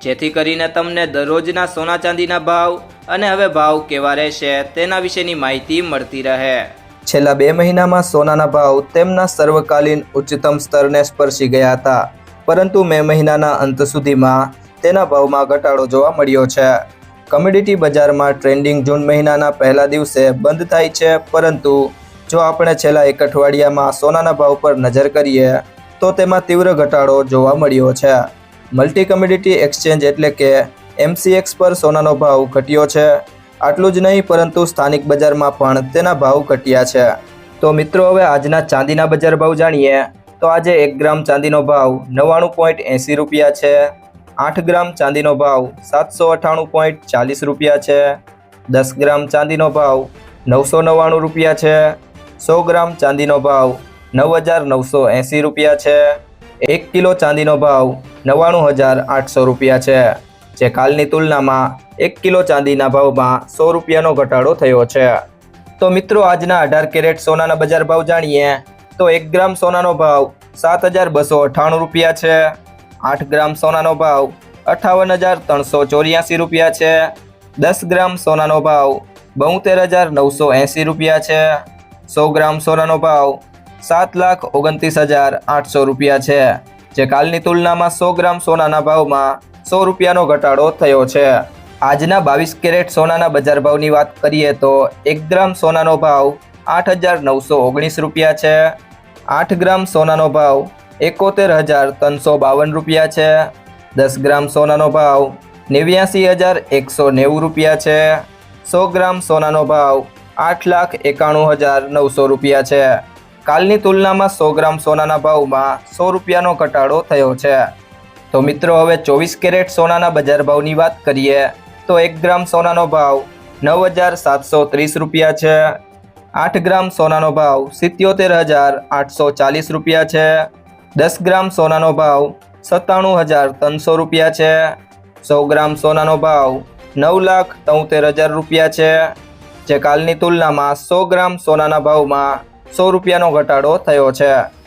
જેથી કરીને તમને દરરોજના સોના ચાંદીના ભાવ અને હવે ભાવ કેવા રહેશે તેના વિશેની માહિતી મળતી રહે. છેલ્લા બે મહિનામાં સોનાના ભાવ તેમના સર્વકાલીન ઉચ્ચતમ સ્તરને સ્પર્શી ગયા હતા, પરંતુ મે મહિનાના અંત સુધીમાં તેના ભાવમાં ઘટાડો જોવા મળ્યો છે. કમોડિટી બજારમાં ટ્રેન્ડિંગ જૂન મહિનાના પહેલા દિવસે બંધ થાય છે, પરંતુ જો આપણે છેલ્લા એક અઠવાડિયામાં સોનાના ભાવ પર નજર કરીએ, તો તેમાં તીવ્ર ઘટાડો જોવા મળ્યો છે. મલ્ટી કમોડિટી એક્સચેન્જ એટલે કે એમસીએક્સ પર સોનાનો ભાવ ઘટ્યો છે. આટલું જ નહીં, પરંતુ સ્થાનિક બજારમાં પણ તેના ભાવ ઘટ્યા છે. તો મિત્રો, હવે આજના ચાંદીના બજાર ભાવ જાણીએ. તો આજે એક ગ્રામ ચાંદીનો ભાવ નવ્વાણું પોઈન્ટ એંસી રૂપિયા છે. આઠ ગ્રામ ચાંદીનો ભાવ સાતસો અઠ્ઠાણું પોઈન્ટ ચાલીસ રૂપિયા છે. દસ ગ્રામ ચાંદીનો ભાવ નવસો નવ્વાણું રૂપિયા છે. સો ગ્રામ ચાંદીનો ભાવ નવ હજાર નવસો એંસી રૂપિયા છે. એક કિલો ચાંદીનો ભાવ નવ્વાણું હજાર આઠસો રૂપિયા છે. જે કાલની તુલનામાં એક કિલો ચાંદીના ભાવમાં સો રૂપિયાનો ઘટાડો થયો છે. તો મિત્રો, આજના અઢાર કેરેટ સોનાના બજાર ભાવ જાણીએ. તો એક ગ્રામ સોનાનો ભાવ સાત હજાર બસો અઠ્ઠાણું રૂપિયા છે. આઠ ગ્રામ સોનાનો ભાવ અઠ્ઠાવન હજાર ત્રણસો ચોર્યાસી રૂપિયા છે. દસ ગ્રામ સોનાનો ભાવ બોતેર હજાર નવસો એંસી રૂપિયા છે. સો ગ્રામ સોનાનો ભાવ સાત લાખ ઓગણત્રીસ હજાર આઠસો રૂપિયા છે. જે કાલની તુલનામાં સો ગ્રામ સોનાના ભાવમાં સો રૂપિયાનો ઘટાડો થયો છે. આજના બાવીસ કેરેટ સોનાના બજાર ભાવની વાત કરીએ તો એક ગ્રામ સોનાનો ભાવ આઠ હજાર નવસો ઓગણીસ રૂપિયા છે. આઠ ગ્રામ સોનાનો ભાવ એકોતેર હજાર ત્રણસો બાવન રૂપિયા છે. દસ ગ્રામ સોનાનો ભાવ નેવ્યાસી હજાર એકસો નેવું રૂપિયા છે. સો ગ્રામ સોનાનો ભાવ આઠ લાખ એકાણું હજાર નવસો રૂપિયા છે. કાલની તુલનામાં સો ગ્રામ સોનાના ભાવમાં સો રૂપિયાનો ઘટાડો થયો છે. તો મિત્રો, હવે ચોવીસ કેરેટ સોનાના બજાર ભાવની વાત કરીએ, તો એક ગ્રામ સોનાનો ભાવ નવ હજાર સાતસો ત્રીસ રૂપિયા છે. આઠ ગ્રામ સોનાનો ભાવ સિત્યોતેર હજાર આઠસો ચાલીસ રૂપિયા છે. દસ ગ્રામ સોનાનો ભાવ સત્તાણું હજાર ત્રણસો રૂપિયા છે. સો ગ્રામ સોનાનો ભાવ નવ લાખ તોતેર હજાર રૂપિયા છે. જે કાલની તુલનામાં સો ગ્રામ સોનાના ભાવમાં સો રૂપિયાનો ઘટાડો થયો છે.